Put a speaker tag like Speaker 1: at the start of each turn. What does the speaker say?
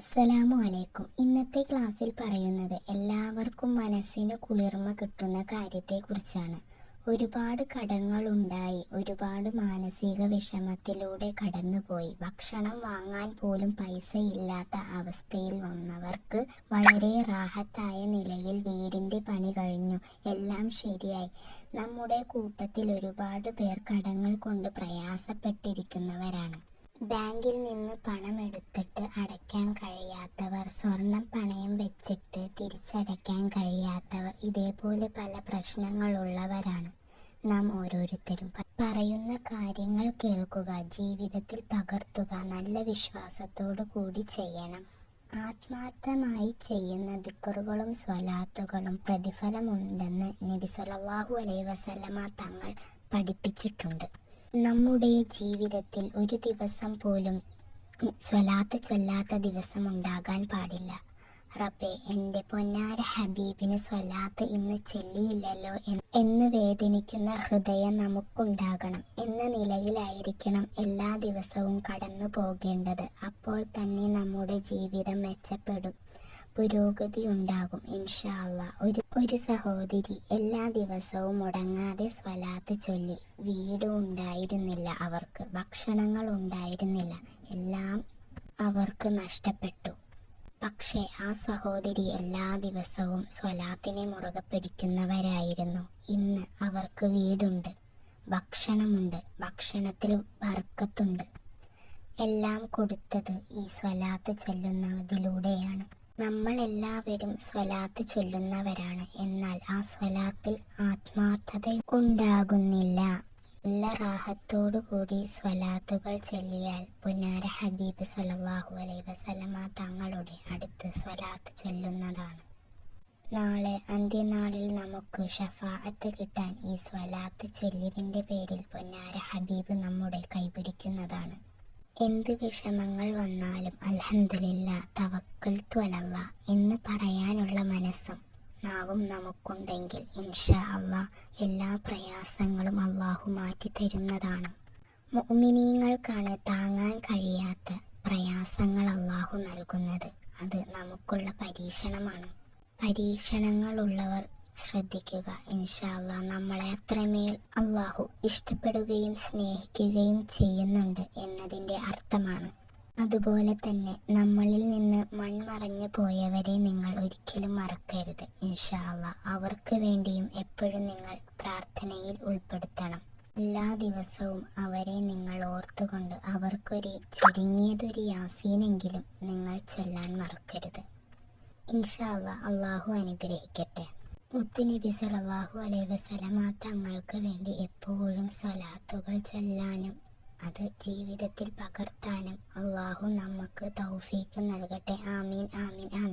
Speaker 1: അസ്സലാമു അലൈക്കും. ഇന്നത്തെ ക്ലാസ്സിൽ പറയുന്നത് എല്ലാവർക്കും മനസ്സിന് കുളിർമ കിട്ടുന്ന കാര്യത്തെക്കുറിച്ചാണ്. ഒരുപാട് കടങ്ങളുണ്ടായി ഒരുപാട് മാനസിക വിഷമത്തിലൂടെ കടന്നുപോയി. ഭക്ഷണം വാങ്ങാൻ പോലും പൈസ ഇല്ലാത്ത അവസ്ഥയിൽ വന്നവർക്ക് വളരെ റാഹത്തായ നിലയിൽ വീടിന്റെ പണി കഴിഞ്ഞു. എല്ലാം ശരിയായി. നമ്മുടെ കൂട്ടത്തിൽ ഒരുപാട് പേർ കടങ്ങൾ കൊണ്ട് പ്രയാസപ്പെട്ടിരിക്കുന്നവരാണ്. ബാങ്കിൽ നിന്ന് പണം എടുത്തിട്ട് അടയ്ക്കാൻ കഴിയാത്തവർ സ്വർണം പണയം വെച്ചിട്ട് തിരിച്ചടയ്ക്കാൻ കഴിയാത്തവർ ഇതേപോലെ പല പ്രശ്നങ്ങളുള്ളവരാണ് നാം ഓരോരുത്തരും. പറയുന്ന കാര്യങ്ങൾ കേൾക്കുക ജീവിതത്തിൽ പകർത്തുക നല്ല വിശ്വാസത്തോടു കൂടി ചെയ്യണം. ആത്മാർത്ഥമായി ചെയ്യുന്ന ദിക്കറുകളും സ്വലാത്തുകളും പ്രതിഫലമുണ്ടെന്ന് നബി സല്ലല്ലാഹു അലൈഹി വസല്ലമ തങ്ങൾ പഠിപ്പിച്ചിട്ടുണ്ട്. നമ്മുടെ ജീവിതത്തിൽ ഒരു ദിവസം പോലും സ്വലാത്ത് ചൊല്ലാത്ത ദിവസം ഉണ്ടാകാൻ പാടില്ല. റബ്ബെ എന്റെ പൊന്നാര ഹബീബിന് സ്വലാത്ത് ഇന്ന് ചെല്ലിയില്ലല്ലോ എന്ന് വേദനിക്കുന്ന ഹൃദയം നമുക്കുണ്ടാകണം. എന്ന നിലയിലായിരിക്കണം എല്ലാ ദിവസവും കടന്നു പോകേണ്ടത് അപ്പോൾ തന്നെ നമ്മുടെ ജീവിതം മെച്ചപ്പെടും. പുരോഗതി ഉണ്ടാകും ഇൻഷാ അള്ളാ ഒരു ഒരു സഹോദരി എല്ലാ ദിവസവും മുടങ്ങാതെ സ്വലാത്ത് ചൊല്ലി വീട് ഉണ്ടായിരുന്നില്ല അവർക്ക് ഭക്ഷണങ്ങൾ ഉണ്ടായിരുന്നില്ല എല്ലാം അവർക്ക് നഷ്ടപ്പെട്ടു. പക്ഷേ ആ സഹോദരി എല്ലാ ദിവസവും സ്വലാത്തിനെ മുറുകെ പിടിക്കുന്നവരായിരുന്നു. ഇന്ന് അവർക്ക് വീടുണ്ട് ഭക്ഷണമുണ്ട് ഭക്ഷണത്തിൽ വർക്കത്തുണ്ട് എല്ലാം കൊടുത്തത് ഈ സ്വലാത്ത് ചൊല്ലുന്നതിലൂടെയാണ്. നമ്മൾ എല്ലാവരും സ്വലാത്ത് ചൊല്ലുന്നവരാണ്. എന്നാൽ ആ സ്വലാത്തിൽ ആത്മാർത്ഥത ഉണ്ടാകുന്നില്ല നല്ല റാഹത്തോടു കൂടി സ്വലാത്തുകൾ ചൊല്ലിയാൽ പുന്നാര ഹബീബ് സലവാഹു അലൈഹി വസല്ലമ തങ്ങളുടെ അടുത്ത് സ്വലാത്ത് ചൊല്ലുന്നതാണ്. നാളെ അന്ത്യനാളിൽ നമുക്ക് ഷഫാഅത്ത് കിട്ടാൻ ഈ സ്വലാത്ത് ചൊല്ലിയതിന്റെ പേരിൽ പൊന്നാര ഹബീബ് നമ്മുടെ കൈപിടിക്കുന്നതാണ്. എന്ത് വിഷമങ്ങൾ വന്നാലും അൽഹംദുലില്ല തവക്കൽ ത്വലല്ല എന്ന് പറയാനുള്ള മനസ്സും നാവും നമുക്കുണ്ടെങ്കിൽ ഇൻഷാ അള്ളാ എല്ലാ പ്രയാസങ്ങളും അള്ളാഹു മാറ്റി തരുന്നതാണ് മുഅ്മിനീങ്ങൾക്കാണ് താങ്ങാൻ കഴിയാത്ത പ്രയാസങ്ങൾ അള്ളാഹു നൽകുന്നത്. അത് നമുക്കുള്ള പരീക്ഷണമാണ്. പരീക്ഷണങ്ങളുള്ളവർ ശ്രദ്ധിക്കുക. ഇൻഷാല്ല നമ്മളെ അത്രമേൽ അള്ളാഹു ഇഷ്ടപ്പെടുകയും സ്നേഹിക്കുകയും ചെയ്യുന്നുണ്ട് എന്നതിന്റെ അർത്ഥമാണ്. അതുപോലെ തന്നെ നമ്മളിൽ നിന്ന് മൺമറഞ്ഞു പോയവരെ നിങ്ങൾ ഒരിക്കലും മറക്കരുത്. ഇൻഷാല്ല അവർക്ക് വേണ്ടിയും എപ്പോഴും നിങ്ങൾ പ്രാർത്ഥനയിൽ ഉൾപ്പെടുത്തണം. എല്ലാ ദിവസവും അവരെ നിങ്ങൾ ഓർത്തുകൊണ്ട് അവർക്കൊരു ചുരുങ്ങിയതൊരു യാസീനെങ്കിലും നിങ്ങൾ ചൊല്ലാൻ മറക്കരുത്. ഇൻഷാല്ല അള്ളാഹു അനുഗ്രഹിക്കട്ടെ. മുത്തുനബി സലവാഹു അലൈ വസലമ തങ്ങൾക്ക് വേണ്ടി എപ്പോഴും സലാത്തുകൾ ചൊല്ലാനും അത് ജീവിതത്തിൽ പകർത്താനും അള്ളാഹു നമുക്ക് തൗഫീക്ക് നൽകട്ടെ. ആമീൻ ആമീൻ ആമീൻ.